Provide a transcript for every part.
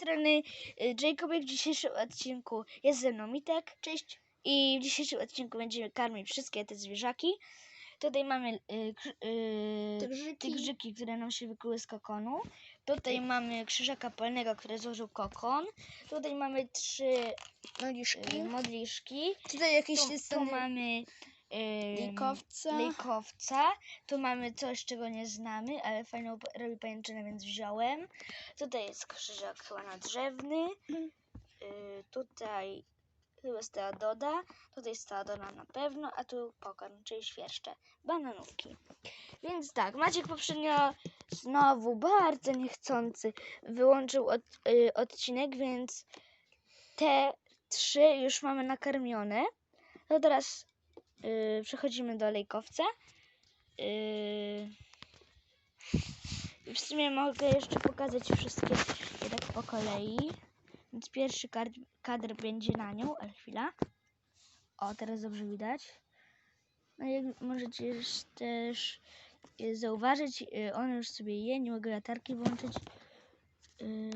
strony y, Jacobek. W dzisiejszym odcinku jest ze mną Mitek. Cześć. I w dzisiejszym odcinku będziemy karmić wszystkie te zwierzaki. Tutaj mamy y, y, Tygrzyki. tygrzyki, które nam się wykluły z kokonu. Tutaj mamy krzyżaka polnego, który złożył kokon. Tutaj mamy trzy Maliszki. y, modliszki. Tutaj jakieś Tu, tu mamy y, Lejkowca. lejkowca. Tu mamy coś, czego nie znamy, ale fajną robi pajęczynę, więc wziąłem. Tutaj jest krzyżak chyba nadrzewny. Mhm. Y, tutaj chyba jest Teododa. Tutaj jest Teodona na pewno, a tu pokarm, czyli świerszcze. Bananówki. Więc tak, Maciek poprzednio znowu bardzo niechcący wyłączył od, y, odcinek, więc te trzy już mamy nakarmione. To teraz y, przechodzimy do lejkowca. Y, i w sumie mogę jeszcze pokazać wszystkie je tak po kolei. Więc pierwszy kadr, kadr będzie na nią, ale chwila. O, teraz dobrze widać. No jak możecie też y, zauważyć, y, on już sobie je, nie mogę latarki włączyć. Y,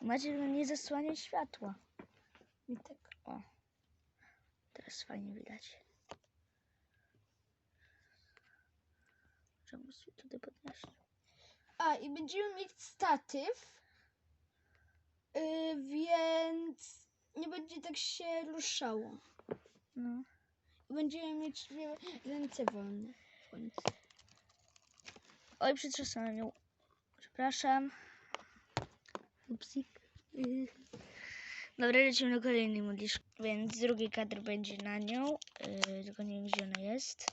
Macie, nie zasłania światła. I tak. Teraz fajnie widać. Czemu się tutaj podnosić? A, i będziemy mieć statyw, yy, więc nie będzie tak się ruszało. No. I będziemy mieć ręce wolne. w końcu. Oj, przetrzasnąłem ją. Przepraszam. Upsik. Y. Dobra, lecimy do kolejnej modliszki. Więc drugi kadr będzie na nią. Yy, tylko nie wiem, gdzie ona jest.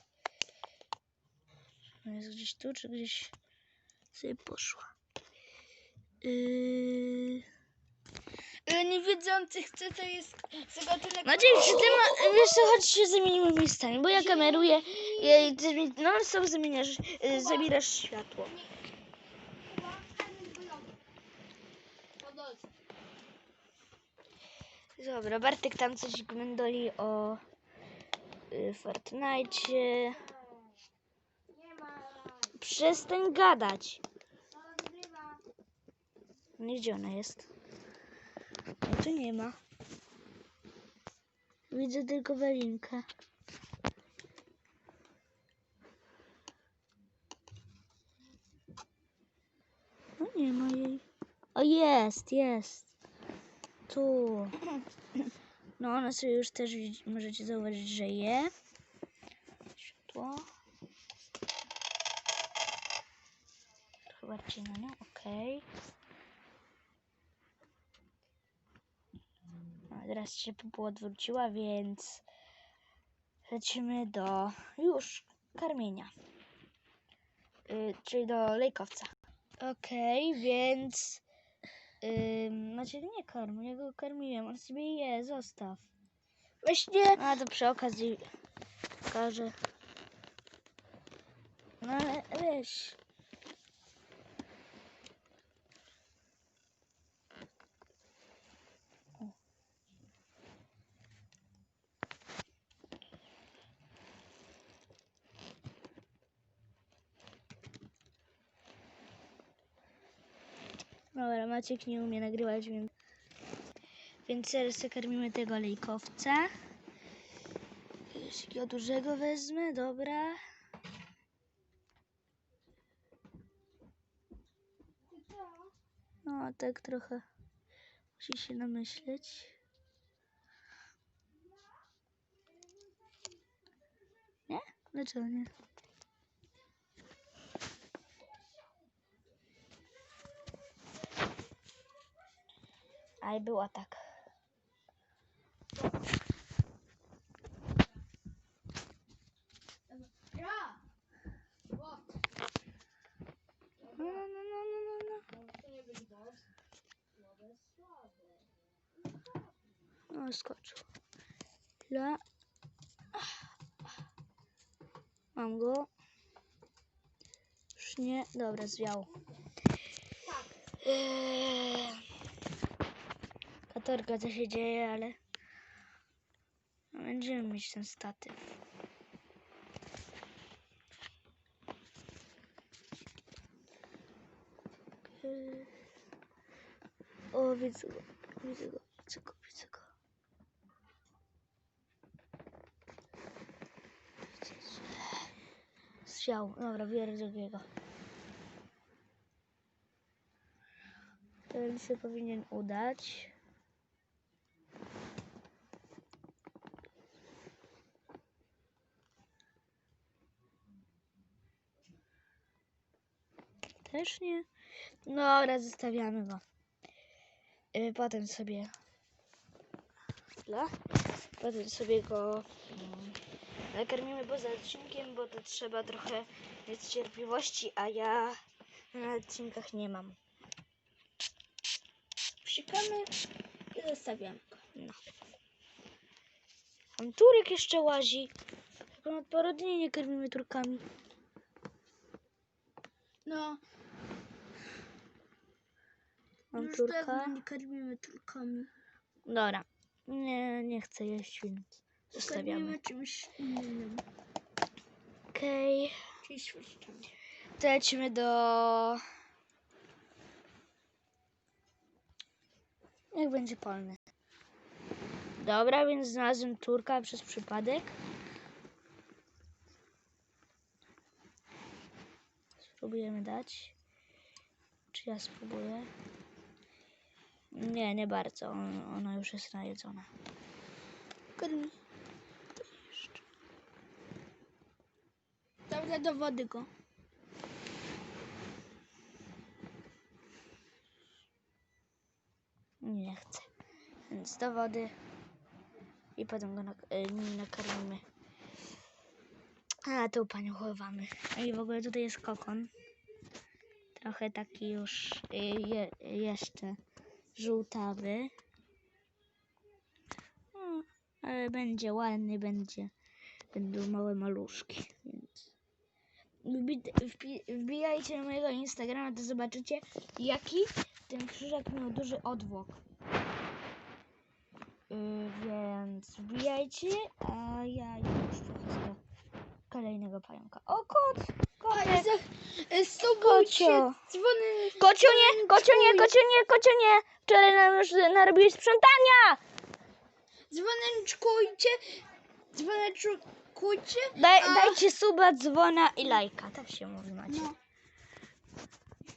Ona jest gdzieś tu, czy gdzieś sobie poszła. Yy... Dla niewiedzących, co to jest za gatunek Maciek, czy ty ma... Wiesz co, chodź się zamienimy miejscami, bo ja kameruję i ty non stop zamieniasz, y, zabierasz światło. Dobra, Bartek tam coś gmendoli o y, Fortnite. Przestań gadać. No i gdzie ona jest? No tu nie ma. Widzę tylko Welinkę. No nie ma jej. O jest, jest. Tu. No ona sobie już też możecie zauważyć, że je. Światło. Bardziej na nią, okej. No, teraz się popoła odwróciła, więc lecimy do już karmienia. Y, czyli do lejkowca. Okej, więc yy, macie nie karm, ja go karmiłem, on sobie je, zostaw. Właśnie A to przy okazji pokażę. No ale weź. Dobra, Maciek nie umie nagrywać, więc... Więc teraz karmimy tego lejkowca. Jakiego dużego wezmę, dobra. No, tak trochę musi się namyśleć. Nie? Dlaczego nie? Aj, była tak. No, no, no, no, no, no. No, skoczył. Mam go. Już nie. Dobra, zwiał. Eee. Katorga, co się dzieje, ale... Będziemy mieć ten statyw. O, widzę go, widzę go, widzę go, widzę go. Zsiał, dobra, biorę drugiego. Ten się powinien udać. Też nie. Dobra, zostawiamy go. Y, Potem sobie. Chwila. Potem sobie go mm, nakarmimy poza odcinkiem, bo to trzeba trochę mieć cierpliwości, a ja na odcinkach nie mam. Psikamy i zostawiamy go. No. Tam turek jeszcze łazi. Ponad parę dni nie karmimy turkami. No, Mam już turka. dawno nie karmimy turkami. Dobra. Nie, nie chcę jeść, więc zostawiamy. Karmimy czymś innym. Okej. Czyli świerszczami. To lecimy do... Niech będzie polny. Dobra, więc znalazłem turka przez przypadek. Spróbujemy dać. Czy ja spróbuję? Nie, nie bardzo. On- Ona już jest najedzona. Jeszcze. Dobra, do wody go. Nie chcę. Więc do wody. I potem go nak- y, nakarmimy. A, tu panią chowamy. I w ogóle tutaj jest kokon. Trochę taki już y, je, jeszcze żółtawy. No, ale będzie ładny, będzie. Będą małe maluszki, więc. Wbi- Wbijajcie na mojego Instagrama, to zobaczycie, jaki ten krzyżak miał duży odwłok. Yy, więc wbijajcie, a ja już przechodzę do kolejnego pająka. O, kot! Kotek! Subujcie Kocio. dzwony. Kocio nie, kocio nie, kocio nie, kocio nie! Wczoraj nam już narobiłeś sprzątania! Dzwoneczkujcie. Dzwoneczkujcie. Daj, A- Dajcie suba, dzwona i lajka. Tak się mówi, macie. No.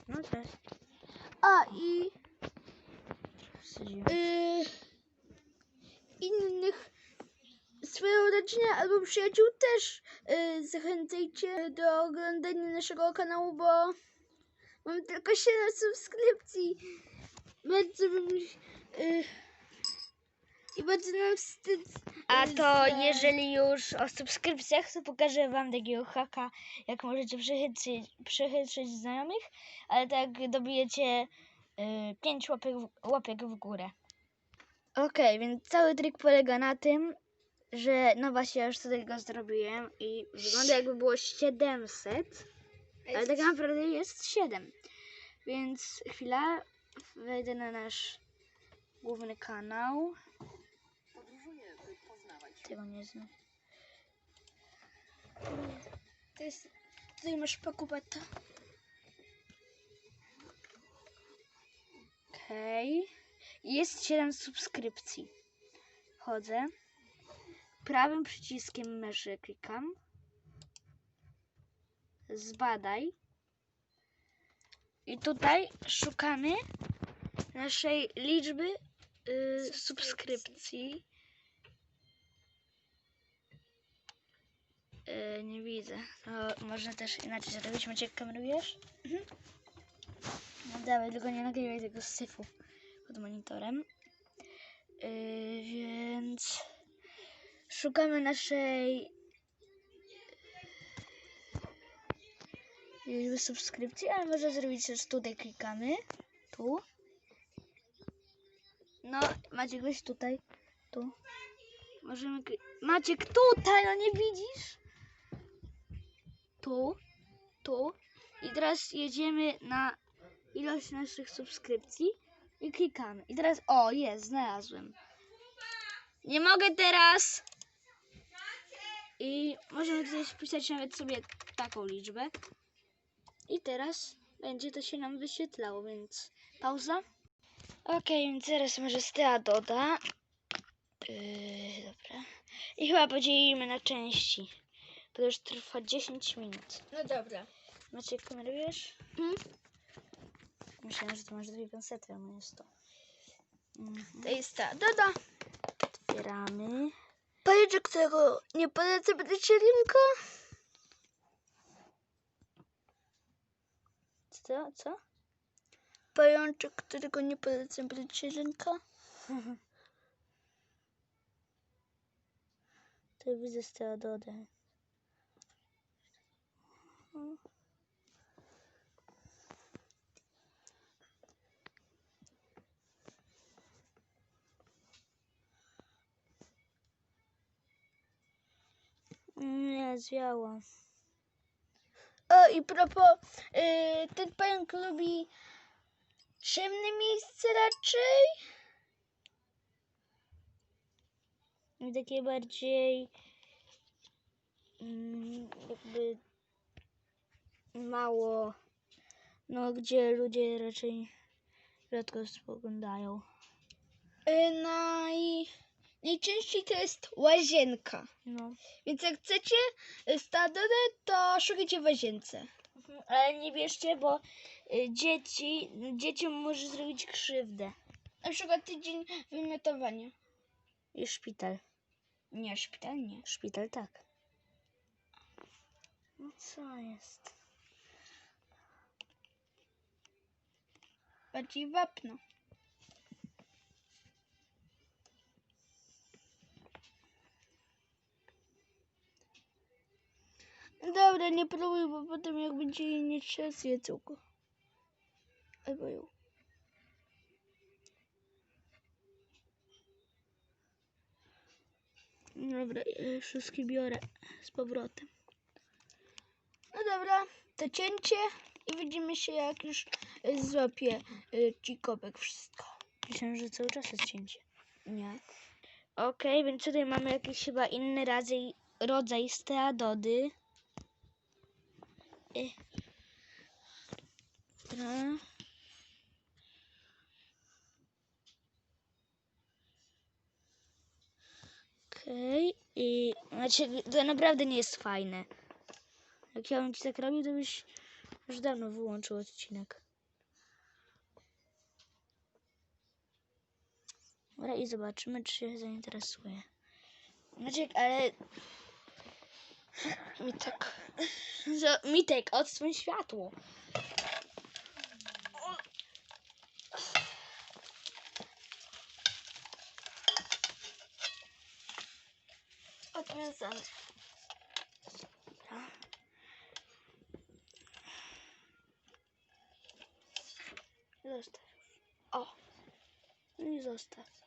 No cześć. A i. rodzinę albo przyjaciół też y, zachęcajcie do oglądania naszego kanału, bo mam tylko 7 subskrypcji. Bardzo bym y, i bardzo nam wstyd. A y, to za- jeżeli już o subskrypcjach, to pokażę wam takiego haka, jak możecie przechytrzyć, przechytrzyć znajomych, ale tak dobijecie 5 łapek, w- łapek w górę. Okej, więc cały trik polega na tym, że no właśnie ja już tutaj go zrobiłem i wygląda jakby było 700, ale tak naprawdę jest 7. Więc chwila, wejdę na nasz główny kanał. Tego nie znam. To jest, tutaj masz pakubata. Okej. Jest 7 subskrypcji. Chodzę. Prawym przyciskiem myszy klikam. Zbadaj. I tutaj szukamy naszej liczby y, subskrypcji. Y, nie widzę. Można też inaczej zrobić. Macie kamerujesz? No dawaj, tylko nie nagrywaj tego syfu pod monitorem. Yy, więc szukamy naszej subskrypcji, ale można zrobić też tutaj klikamy. Tu. No, Maciek, weź tutaj. Tu. Możemy Maciek, tutaj, no nie widzisz? Tu. Tu. I teraz jedziemy na ilość naszych subskrypcji i klikamy. I teraz, o, jest, znalazłem. Nie mogę teraz. I możemy tutaj wpisać nawet sobie taką liczbę. I teraz będzie to się nam wyświetlało, więc pauza. Okej, więc teraz może Stea doda. Yy, dobra. I chyba podzielimy na części. Bo to już trwa 10 minut. No dobra. Macie kamerujesz? Mhm. Myślałem, że to masz dwie pensety, a jest to. Mhm. To jest ta Doda. Otwieramy. Проджектору не понадобится вечеринка. Что? Что? Проджектору не понадобится вечеринка. Ты видишь, что я додаю. Nie, zwiała. O, i propos, yy, ten pająk lubi ciemne miejsce raczej. I takie bardziej mm, jakby mało, no gdzie ludzie raczej rzadko spoglądają. Yy, naj, najczęściej to jest łazienka. No. Więc jak chcecie stadodę, to szukajcie w łazience. Ale nie bierzcie, bo y, dzieci, dzieciom może zrobić krzywdę. Na przykład tydzień wymiotowania. I szpital. Nie, szpitalnie. Szpital tak. No co jest? Bardziej wapno. Dobra, nie próbuj, bo potem jak będzie jej nie trzeba zjedzą go. Albo ją. Dobra, ja wszystkie biorę z powrotem. No dobra, to cięcie i widzimy się jak już złapie y, ci kopek wszystko. Myślałem, że cały czas jest cięcie. Nie. Okej, więc tutaj mamy jakiś chyba inny rodzaj, rodzaj steadody. Dobra. Okej, i znaczy, to naprawdę nie jest fajne. Jak ja bym ci tak robił, to byś już dawno wyłączył odcinek. Dobra, i zobaczymy, czy się zainteresuje. Znaczy, ale... Mitek. Zo- Mitek, odsłoń światło. Odwiązane. Zostaw. O! No i zostaw.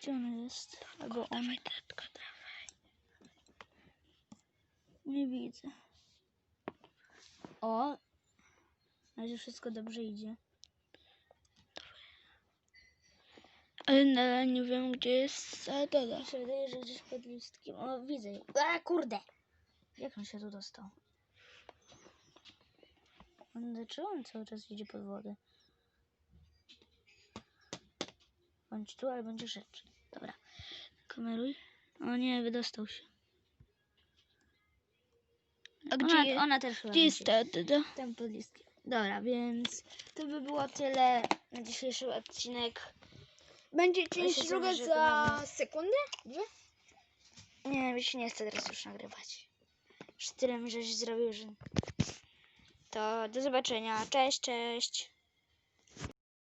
Gdzie ona jest? Albo on. Nie widzę. O! Na razie wszystko dobrze idzie. Ale nadal nie wiem, gdzie jest Sadoda. Mi się wydaje, że gdzieś pod listkiem. O, widzę ją. A, kurde! Jak on się tu dostał? On, dlaczego on cały czas idzie pod wodę? Bądź tu, ale bądź grzeczny. Dobra. Kameruj. O nie, wydostał się. A gdzie, Ona, je, ona też chyba gdzie jest będzie. Sadoda? Tam pod listkiem. Dobra, więc to by było tyle na dzisiejszy odcinek. Będzie część druga za sekundę? Dwie? Nie, mi się nie chce teraz już nagrywać. Już tyle mi żeś zrobił, że... To do zobaczenia. Cześć, cześć.